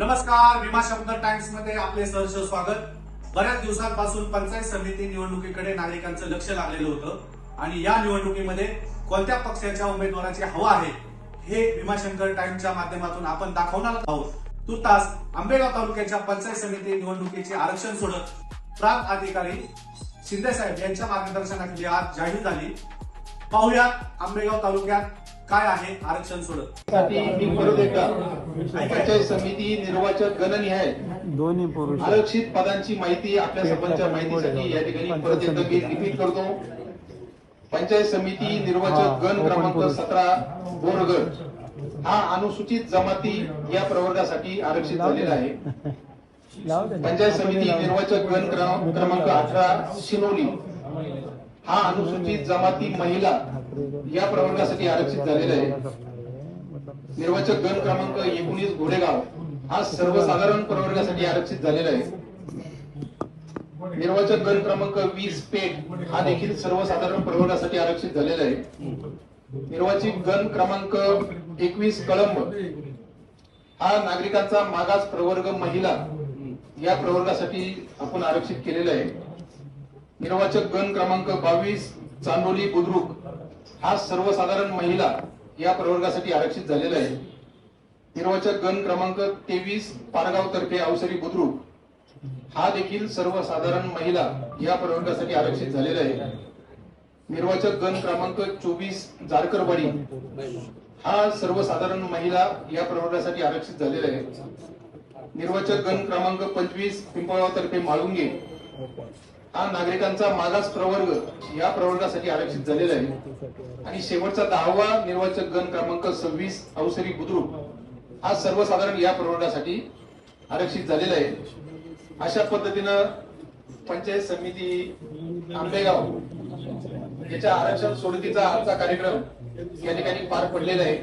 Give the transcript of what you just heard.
नमस्कार भीमाशंकर टाइम्समध्ये आपले सहर्ष स्वागत. बऱ्याच दिवसांपासून पंचायत समिती निवडणुकीकडे नागरिकांचं लक्ष लागलेलं होतं आणि या निवडणुकीमध्ये कोणत्या पक्षाच्या उमेदवाराची हवा आहे हे भीमाशंकर टाइम्सच्या माध्यमातून आपण दाखवणार आहोत. तुर्तास आंबेगाव तालुक्याच्या पंचायत समिती निवडणुकीचे आरक्षण सोडत प्रांत अधिकारी शिंदे साहेब यांच्या मार्गदर्शनाखाली आज जाहीर झाली. पाहूया आंबेगाव तालुक्यात काय आहे? आरक्षण सोडत. पंचायत समिती निर्वाचक गणनिहाय दोन्ही पुरुष. आरक्षित पदांची माहिती आपल्या सर्वांच्या माहितीसाठी या ठिकाणी परत एकदा मी रिपीट करतो. पंचायत समिती निर्वाचक गण क्रमांक सतरा बोरगड. हा अनुसूचित जमाती या प्रवर्गासाठी आरक्षित झालेला आहे. पंचायत समिती निर्वाचक गण क्रमा- क्रमांक अठरा शिनोली. हा अनुसूचित जमाती महिला या प्रवर्गासाठी आरक्षित झालेला आहे. निर्वाचक गण क्रमांक एकोणीस घोडेगाव हा सर्वसाधारण प्रवर्गासाठी आरक्षित झालेला आहे. निर्वाचक गण क्रमांक वीस पेठ हा देखील सर्वसाधारण प्रवर्गासाठी आरक्षित झालेला आहे. निर्वाचित गण क्रमांक एकवीस कळंब हा नागरिकांचा मागास प्रवर्ग महिला या प्रवर्गासाठी आपण आरक्षित केलेला आहे. निर्वाचक गण क्रमांक बावीस चांदोली बुद्रुक हा सर्वसाधारण महिला या प्रवर्गासाठी आरक्षित झालेला आहे. निर्वाचक गण क्रमांक तेवीस पारगाव तर्फे अवसरी बुद्रुक हा देखील सर्वसाधारण महिला या प्रवर्गासाठी आरक्षित झालेला आहे. निर्वाचक गण क्रमांक चोवीस जारकरवाडी हा सर्वसाधारण महिला या प्रवर्गासाठी आरक्षित झालेला आहे. निर्वाचक गण क्रमांक पंचवीस पिंपळगाव तर्फे माळुंगे हा नागरिकांचा मागास प्रवर्ग या प्रवर्गासाठी आरक्षित झालेला आहे. आणि शेवटचा दहावा निर्वाचक गण क्रमांक सव्वीस अवसरी बुद्रुक हा सर्वसाधारण या प्रवर्गासाठी आरक्षित झालेला आहे. अशा पद्धतीनं पंचायत समिती आंबेगाव याच्या आरक्षण सोडतीचा आजचा कार्यक्रम या ठिकाणी पार पडलेला आहे.